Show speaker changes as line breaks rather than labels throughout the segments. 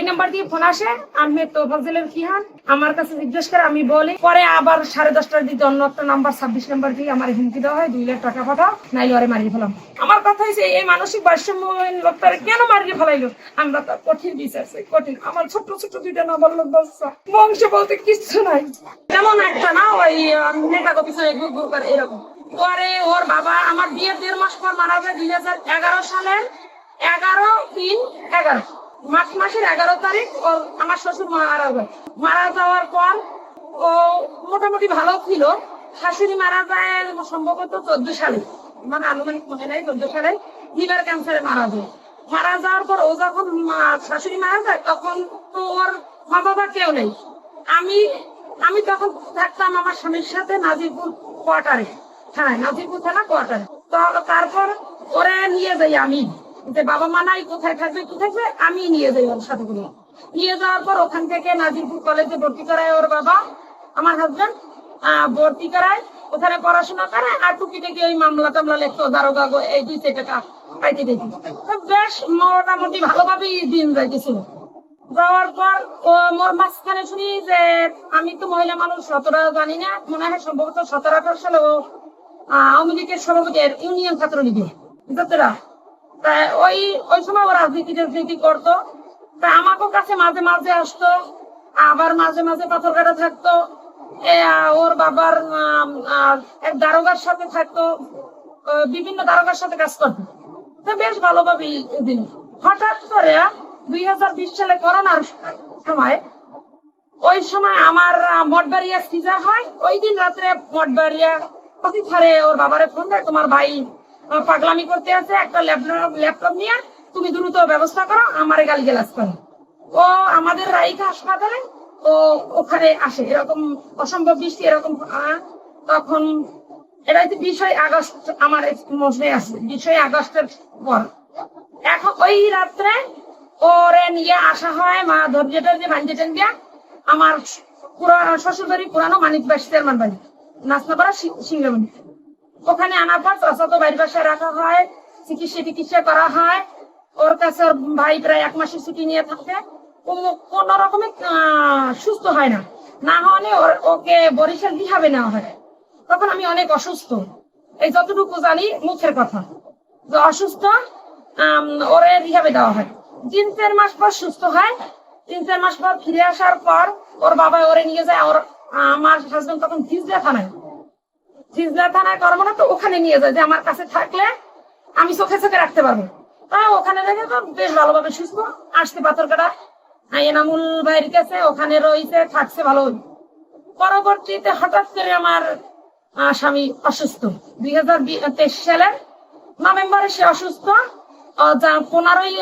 ওই নাম্বার দিয়ে ফোন আসে আমি তো ফজলের কি হান আমার কাছে জিজ্ঞেস করে আমি বলি। পরে আবার সাড়ে দশটার দিকে অন্য একটা নাম্বার ছাব্বিশ নাম্বার দিয়ে আমার হুমকি দেওয়া হয় দুই লাখ টাকা পাঠাও নাইলে ওরে মারিয়ে ফেলাম। আমার কথা হয়েছে এই মানসিক ভারসাম্যহীন লোকটারে কেন মারিয়ে ফেলাইলো? আমরা তো কঠিন বিচার চাই, কঠিন। আমার ছোট ছোট দুইটা নাম্বার লোক বাচ্চা বংশ বলতে কিচ্ছু নাই। তেমন একটা না ওই নেতা কপি এরকম। পরে ওর বাবা আমার বিয়ের দেড় মাস পর মারা যায় দুই হাজার এগারো সালের এগারো তিন এগারো। মার্চ মাসের এগারো তারিখ ও আমার শ্বশুর মারা যায়। মারা যাওয়ার পর ও মোটামুটি ভালো ছিল। শাশুড়ি মারা যায় সম্ভবত চোদ্দ সালে। মানে আনুমানিক মনে নাই, চোদ্দ সালে লিভার ক্যান্সারে মারা যায়। মারা যাওয়ার পর ও যখন শাশুড়ি মারা যায়, তখন তো ওর মা বাবা কেউ নেই। আমি আমি তখন থাকতাম আমার স্বামীর সাথে নাজিরপুর কোয়ার্টারে। হ্যাঁ নাজিরপুর থানা কোয়ার্টারে। তো তারপর ওরে নিয়ে যাই আমি। যে বাবা মা নাই, কোথায় থাকবে কি থাকবে, আমি নিয়ে যাই ওর সাথে করে নিয়ে যাওয়ার পর ওখান থেকে নাজিরপুর কলেজে ভর্তি করায় ওর বাবা, আমার হাজবেন্ড ভর্তি করায়, ওখানে পড়াশোনা করে, আর টুকিটাকি ওই মামলা টামলা লিখতো, দারোগা এই দুই টাকা পাইতে বেশ মোটামুটি ভালোভাবেই দিন যাইতেছিল। যাওয়ার পর, ও মোর মাঝখানে শুনি যে, আমি তো মহিলা মানুষ, অতটা জানি না, মনে হয় সম্ভবত সতেরো আঠারো সালে ও আওয়ামী লীগের সভাপতি ইউনিয়ন ছাত্রলীগে। যতটা তা ওই ওই সময় ও রাজনীতি রাজনীতি করতো। তা আমাকে কাছে মাঝে মাঝে আসতো, আবার মাঝে মাঝে পাথর কাটা থাকতো। ওর বাবার এক দারোগার সাথে থাকতো বিভিন্ন দারোগার সাথে কাজ করতো। তো বেশ ভালোভাবেই দিন। হঠাৎ করে দুই হাজার বিশ সালে করোনার সময়, ওই সময় আমার মঠবাড়িয়া সিজা হয়। ওই দিন রাত্রে মঠবাড়িয়া ছাড়ে ওর বাবারে ফোন দেয়, তোমার ভাই পাগলামি করতে আছে, একটা ল্যাপটপ ল্যাপটপ নিয়ে তুমি দ্রুত ব্যবস্থা করো, আমারে গালি গেলাস করো। ও আমাদের রাইকা হাসপাতালে, ও ওখানে আসে, এরকম অসম্ভব বৃষ্টি, এরকম তখন এটা হচ্ছে বিশই আগস্ট, আমার মনে আছে বিশই আগস্টের পর। এখন ওই রাত্রে ওরে নিয়ে আসা হয় মা ধৈর্য টর্য ভাঞ্জে টেন আমার পুরানো শ্বশুর বাড়ি পুরানো মানিক বাস চেয়ারম্যান বাড়ি। নাচনাপাড়া সিংহমণি। ওখানে আনার পর চাচাতো বাড়ির বাসায় রাখা হয়, চিকিৎসা টিকিৎসা করা হয়। ওর কাছে ওর ভাই প্রায় এক মাসের ছুটি নিয়ে থাকে। কোন রকমে সুস্থ হয় না। না হলে ওকে বরিশাল বিহাবে নেওয়া হয়। তখন আমি অনেক অসুস্থ। এই যতটুকু জানি, মুখের কথা। যে অসুস্থ ওরে রিহাবে দেওয়া হয়। তিন চার মাস পর সুস্থ হয়। তিন চার মাস পর ফিরে আসার পর ওর বাবা ওরে নিয়ে যায়। ওর, আমার হাজবেন্ড তখন খিজলা থানায়। খিজলা থানায় কর্মরত তো ওখানে নিয়ে যায়, যে আমার কাছে থাকলে আমি চোখে চোখে রাখতে পারব। তা ওখানে রেখে তো বেশ ভালোভাবে সুস্থ আসতে পাথর কাটা। এনামুল ভাইয়ের কাছে ওখানে রয়েছে, থাকছে ভালো। পরবর্তীতে হঠাৎ করে আমার স্বামী অসুস্থ। দুই হাজার তেইশ সালের নভেম্বরে সে অসুস্থ। পনেরোই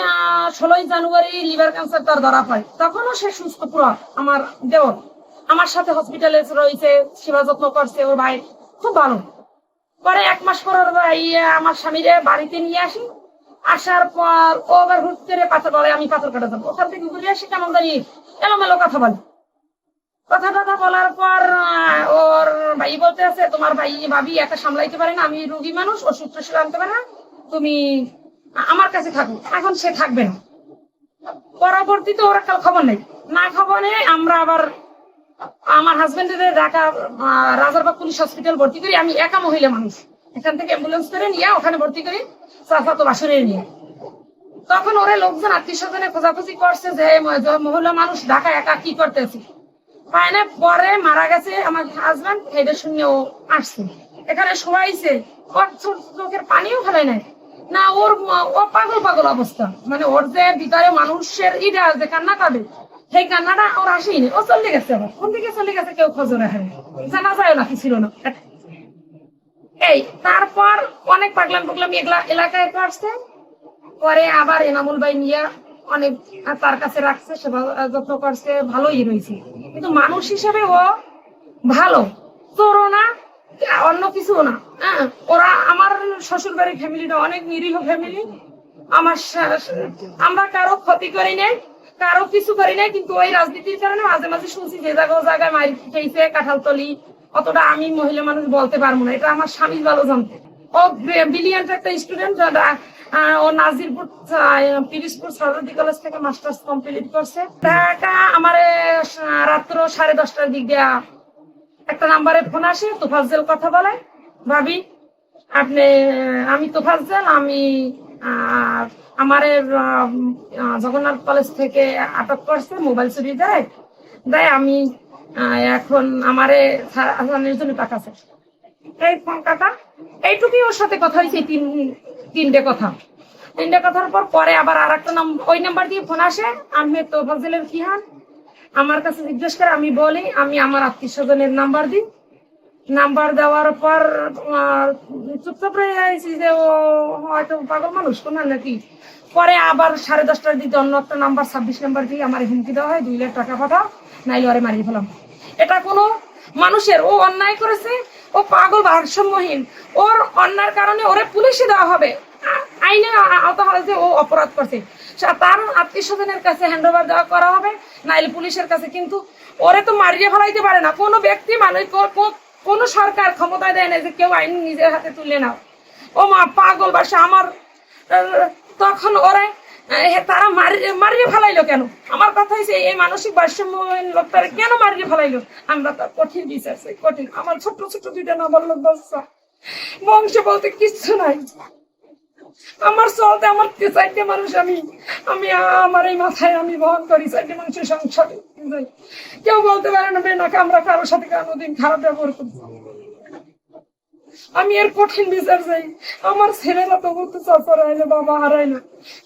ষোলোই জানুয়ারি লিভার ক্যান্সার তার ধরা পায় তখনও সে সুস্থ পুরো, আমার দেওর আমার সাথে হসপিটালে রয়েছে, সেবা যত্ন করছে ওর ভাই। খুব ভালো। পরে এক মাস পর আহ, আমার স্বামীরে বাড়িতে নিয়ে আসি। আসার পর ও আবার হুট পাথর বলে আমি পাথর কাটা যাব ওখান থেকে ঘুরে আসি কেমন জানি এলোমেলো কথা বলে। কথা টথা বলার পর ওর ভাই বলতে আছে তোমার ভাই ভাবি একা সামলাইতে পারে না আমি রুগী মানুষ ওষুধ টষুধ আনতে পারে না। তুমি আমার কাছে থাকো। এখন সে থাকবে না। পরবর্তীতে ওর কাল খবর নেই। না খবর নেই আমরা আবার আমার হাজবেন্ডের ঢাকা রাজারবাগ পুলিশ হসপিটাল ভর্তি করি। আমি একা মহিলা মানুষ। এখান থেকে অ্যাম্বুলেন্স করে নিয়ে ওখানে ভর্তি করি চাচা তো বাসরে নিয়ে। তখন ওরে লোকজন আত্মীয় স্বজনে খোঁজাখুঁজি করছে যে মহিলা মানুষ ঢাকা একা কি করতেছে? পায়নে পরে মারা গেছে আমার হাজবেন্ড, এটা শুনে ও আসছে। এখানে শোয়াইছে, ওর চোখের পানিও ফেলে নাই। না, ওর, ও পাগল পাগল অবস্থা। মানে ওর যে ভিতরে মানুষের ইটা যে কান্না কাঁদে সেই কান্নাটা ওর আসেনি। ও চলে গেছে আবার। কোন দিকে চলে গেছে কেউ খোঁজ জানা যায় ছিল না। এই, তারপর অনেক পাগলাম পাগলাম এগুলা এলাকায় আসছে। পরে আবার এনামুল ভাই নিয়ে অনেক তার কাছে রাখছে, সেবা যত্ন করছে, ভালোই রয়েছে। কিন্তু মানুষ হিসেবে ও ভালো। তোরও না, অন্য কিছু না। হ্যাঁ ওরা আমার শ্বশুর বাড়ির ফ্যামিলিটা অনেক নিরীহ ফ্যামিলি আমার আমরা কারও ক্ষতি করি নাই। কারও কিছু করি নাই কিন্তু ওই রাজনীতির কারণে মাঝে মাঝে শুনছি যে জায়গা জায়গায় মারি খেয়েছে কাঁঠালতলি। অতটা আমি মহিলা মানুষ বলতে পারব না এটা আমার স্বামী ভালো জানতে। ও ব্রিলিয়ান্ট একটা স্টুডেন্ট ও নাজিরপুর আহ, পিরিজপুর সরস্বতী কলেজ থেকে মাস্টার্স কমপ্লিট করছে। ঢাকা আমার রাত্র সাড়ে দশটার দিক দিয়া একটা নাম্বারে ফোন আসে তোফাজ্জেল কথা বলে। ভাবি আপনি আমি তোফাজ্জেল আমি আমারে জগন্নাথ কলেজ থেকে আটক করছে মোবাইল চুরি দেয়। দেয় আমি এখন আমারে আসানোর জন্য টাকা আছে। এই ফোন কাটা এইটুকুই ওর সাথে কথা হয়েছে, তিন, তিনটে কথা। তিনটে কথার পর পরে আবার আর একটা নাম- ওই নাম্বার দিয়ে ফোন আসে আমি তোফাজ্জেলের কি হান আমার কাছে জিজ্ঞেস করে, আমি বলি, আমি আমার আত্মীয় স্বজনের নাম্বার দিই। নাম্বার দেওয়ার পর চুপচাপ রয়ে যাইছি যে ও হয়তো পাগল মানুষ কোন নাকি? পরে আবার সাড়ে দশটার দিকে অন্য একটা নাম্বার, ছাব্বিশ নাম্বার দিয়ে আমার হুমকি দেওয়া হয়, দুই লাখ টাকা পাঠাও, নাইলে ওরে মারিয়ে ফেলাম। এটা কোনো মানুষের, ও অন্যায় করেছে, ও পাগল ভারসাম্যহীন, ওর অন্যায়ের কারণে ওরে পুলিশে দেওয়া হবে। আইনে আওতা হবে যে ও অপরাধ করছে তার আত্মীয় স্বজনের কাছে হ্যান্ড ওভার দেওয়া করা হবে, নাইলে পুলিশের কাছে, কিন্তু ওরে তো মারিয়ে ফেলাইতে পারে না। কোনো ব্যক্তি, মানুষ কোনো সরকার ক্ষমতা দেয় না যে কেউ আইন নিজের হাতে তুলে নাও। ও মা, পাগল বাসা আমার। তখন ওরে তারা মারিয়ে মারিয়ে ফেলাইলো কেন? আমার কথা হয়েছে এই মানসিক ভারসাম্যহীন লোকটারে কেন মারিয়ে ফেলাইলো? আমরা তার কঠিন বিচার চাই, কঠিন। আমার ছোট ছোট দুইটা না লোক বাচ্চা। বংশ বলতে কিচ্ছু নাই। আমার চলতে, আমার চারটে মানুষ আমি আমি, আমার এই মাথায় আমি বহন করি, চারটে মানুষের সংসারে। যাই। কেউ বলতে পারে না, বেনাকে আমরা কারোর সাথে কোনোদিন খারাপ ব্যবহার করি আমি এর কঠিন বিচার চাই। আমার ছেলেরা তো বলতে চাপ রাইলে বাবা হারাইলো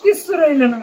কিচ্ছু রইলে না।